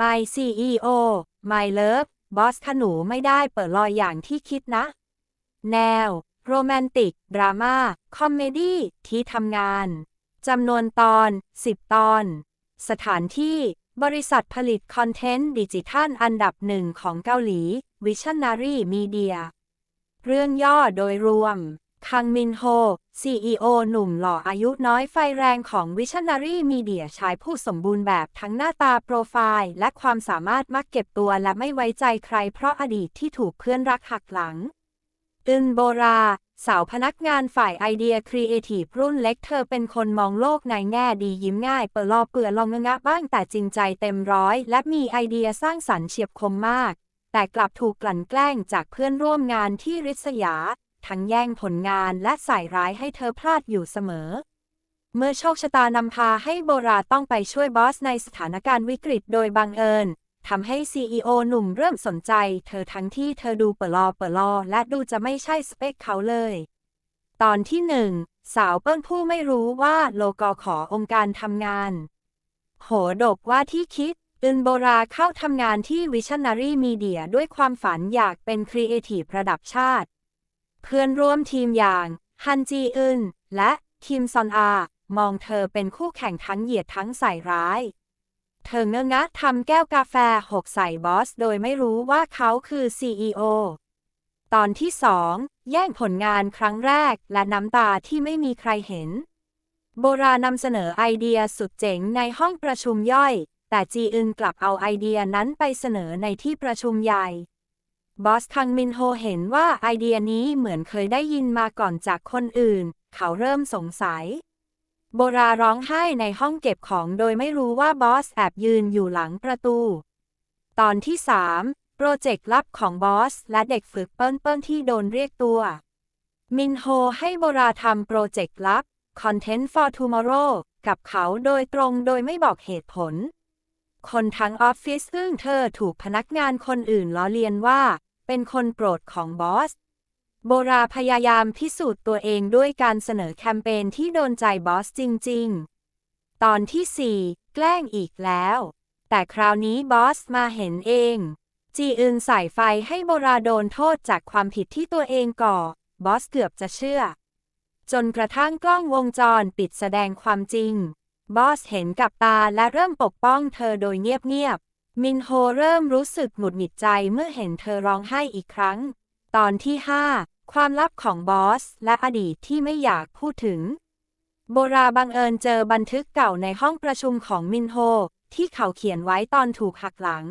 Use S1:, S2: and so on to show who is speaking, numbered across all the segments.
S1: My CEO My Love บอสขนูไม่ได้เปิดลอยอย่างที่คิดนะ แนว โรแมนติก ดราม่า คอมเมดี้ ที่ทำงาน จำนวนตอน 10 ตอน สถานที่ บริษัทผลิตคอนเทนต์ดิจิทัลอันดับหนึ่งของเกาหลี Visionary Media เรื่องย่อโดยรวม คังมินโฮ CEO หนุ่มหล่ออายุน้อยไฟแรงของ Visionary Media ชายผู้สมบูรณ์แบบทั้งหน้าตาโปรไฟล์ และความสามารถมักเก็บตัวและไม่ไว้ใจใครเพราะอดีตที่ถูกเพื่อนรักหักหลัง อึนโบรา สาวพนักงานฝ่ายไอเดียครีเอทีฟรุ่นเล็กเธอเป็นคนมองโลกในแง่ดียิ้มง่ายเปิดลอเปื่อลองงะบ้างแต่จริงใจเต็มร้อย และมีไอเดียสร้างสรรค์เฉียบคมมาก แต่กลับถูกกลั่นแกล้งจากเพื่อนร่วมงานที่ริษยา ทั้งแย่งผลงานและใส่ร้ายให้เธอพลาดอยู่เสมอ เมื่อโชคชะตานำพาให้โบราต้องไปช่วยบอสในสถานการณ์วิกฤตโดยบังเอิญทำให้ CEO หนุ่มเริ่มสนใจ เธอทั้งที่เธอดูเปลอเปลอและดูจะไม่ใช่สเปคเขาเลย ตอนที่หนึ่งสาวเปิ้ลผู้ไม่รู้ว่าโลกอขอองค์การทำงาน โหดกว่าที่คิดอึนโบราเข้าทำงานที่ Visionary Media ด้วยความฝันอยากเป็นครีเอทีฟระดับชาติ เพื่อนร่วมทีมอย่างฮันจีอึนและคิมซอนอา มองเธอเป็นคู่แข่งทั้งเหยียดทั้งใส่ร้าย เธอเงองะทำแก้วกาแฟหกใส่บอส โดยไม่รู้ว่าเขาคือ CEO ตอนที่สองแย่งผลงานครั้งแรกและน้ำตาที่ไม่มีใครเห็น โบรานำเสนอไอเดียสุดเจ๋งในห้องประชุมย่อย แต่จีอึนกลับเอาไอเดียนั้นไปเสนอในที่ประชุมใหญ่ บอสคังมินโฮเห็นว่าไอเดียนี้เหมือนเคยได้ยินมาก่อนจากคนอื่น เขาเริ่มสงสัย โบราร้องไห้ในห้องเก็บของโดยไม่รู้ว่าบอสแอบยืนอยู่หลังประตู ตอนที่ 3 โปรเจกต์ลับของบอสและเด็กฝึกเปิ้ลเปิ้ลที่โดนเรียกตัว มินโฮให้โบราทำโปรเจกต์ลับ Content for Tomorrow กับเขาโดยตรงโดยไม่บอกเหตุผล คนทั้งออฟฟิศอึ้งเธอถูกพนักงานคนอื่นล้อเลียนว่า เป็นคนโปรดของบอส โบราพยายามพิสูจน์ตัวเองด้วยการเสนอแคมเปญที่โดนใจบอสจริง ๆ ตอนที่ 4 แกล้งอีกแล้ว แต่คราวนี้บอสมาเห็นเอง จีอึนใส่ไฟให้โบราโดนโทษจากความผิดที่ตัวเองก่อ บอสเกือบจะเชื่อ จนกระทั่งกล้องวงจรปิดแสดงความจริง บอสเห็นกับตาและเริ่มปกป้องเธอโดยเงียบๆ มินโฮเริ่มรู้สึกหงุดหงิดใจเมื่อเห็นเธอร้องไห้อีกครั้ง ตอนที่ 5 ความลับของบอส และอดีตที่ไม่อยากพูดถึง โบราบังเอิญเจอบันทึกเก่าในห้องประชุมของมินโฮ ที่เขาเขียนไว้ตอนถูกหักหลัง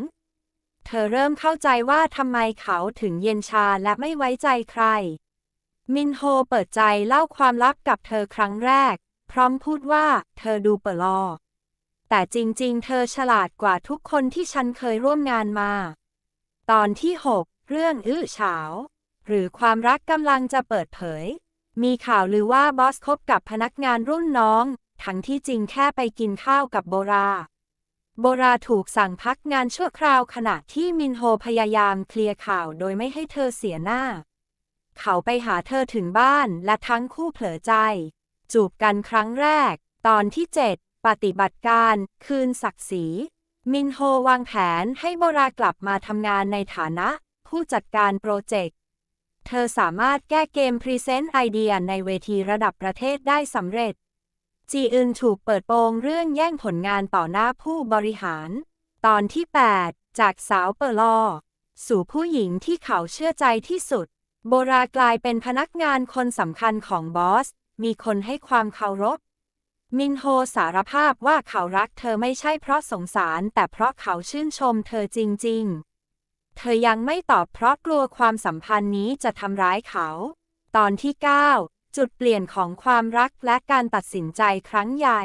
S1: เธอเริ่มเข้าใจว่าทำไมเขาถึงเย็นชาและไม่ไว้ใจใคร มินโฮเปิดใจเล่าความลับกับเธอครั้งแรก พร้อมพูดว่าเธอดูเปลอ แต่จริงๆ เธอฉลาดกว่าทุกคนที่ฉันเคยร่วมงานมา ตอนที่ 6 เรื่องอื้อฉาว หรือความรักกำลังจะเปิดเผย มีข่าวลือว่าบอสคบกับพนักงานรุ่นน้อง ทั้งที่จริงแค่ไปกินข้าวกับโบรา โบราถูกสั่งพักงานชั่วคราวขณะที่มินโฮพยายามเคลียร์ข่าวโดยไม่ให้เธอเสียหน้า เขาไปหาเธอถึงบ้านและทั้งคู่เผลอใจ จูบกันครั้งแรก ตอนที่ 7 ปฏิบัติการคืนศักดิ์ศรี มินโฮวางแผนให้โบรากลับมาทำงานในฐานะ ผู้จัดการโปรเจกต์ เธอสามารถแก้เกมพรีเซนต์ไอเดียในเวทีระดับประเทศได้สำเร็จ จีอึนถูกเปิดโปงเรื่องแย่งผลงานต่อหน้าผู้บริหาร ตอนที่ 8 จากสาวเปอร์ลอ สู่ผู้หญิงที่เขาเชื่อใจที่สุด โบรากลายเป็นพนักงานคนสำคัญของบอส มีคนให้ความเคารพ มินโฮสารภาพว่าเขารักเธอไม่ใช่เพราะสงสาร แต่เพราะเขาชื่นชมเธอจริง ๆ เธอยังไม่ตอบเพราะกลัวความสัมพันธ์นี้จะทำร้ายเขา ตอนที่ 9 จุดเปลี่ยนของความรักและการตัดสินใจครั้งใหญ่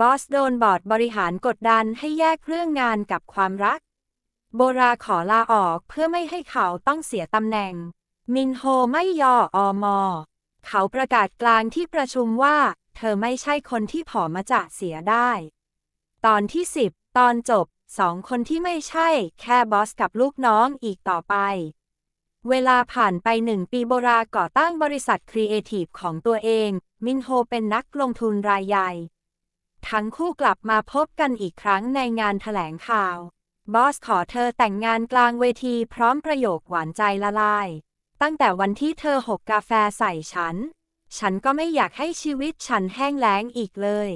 S1: บอสโดนบอร์ดบริหารกดดันให้แยกเรื่องงานกับความรัก โบราขอลาออกเพื่อไม่ให้เขาต้องเสียตำแหน่ง มินโฮไม่ยออมอ เขาประกาศกลางที่ประชุมว่า เธอไม่ใช่คนที่ผอมาจะเสียได้ ตอนที่ 10 ตอนจบสองคนที่ไม่ใช่ แค่บอสกับลูกน้องอีกต่อไป เวลาผ่านไปหนึ่งปีโบราก่อตั้งบริษัทครีเอทีฟของตัวเอง มินโฮเป็นนักลงทุนรายใหญ่ ทั้งคู่กลับมาพบกันอีกครั้งในงานแถลงข่าว บอสขอเธอแต่งงานกลางเวทีพร้อมประโยคหวานใจละลาย ตั้งแต่วันที่เธอหกกาแฟใส่ฉัน ฉันก็ไม่อยากให้ชีวิตฉันแห้งแล้งอีกเลย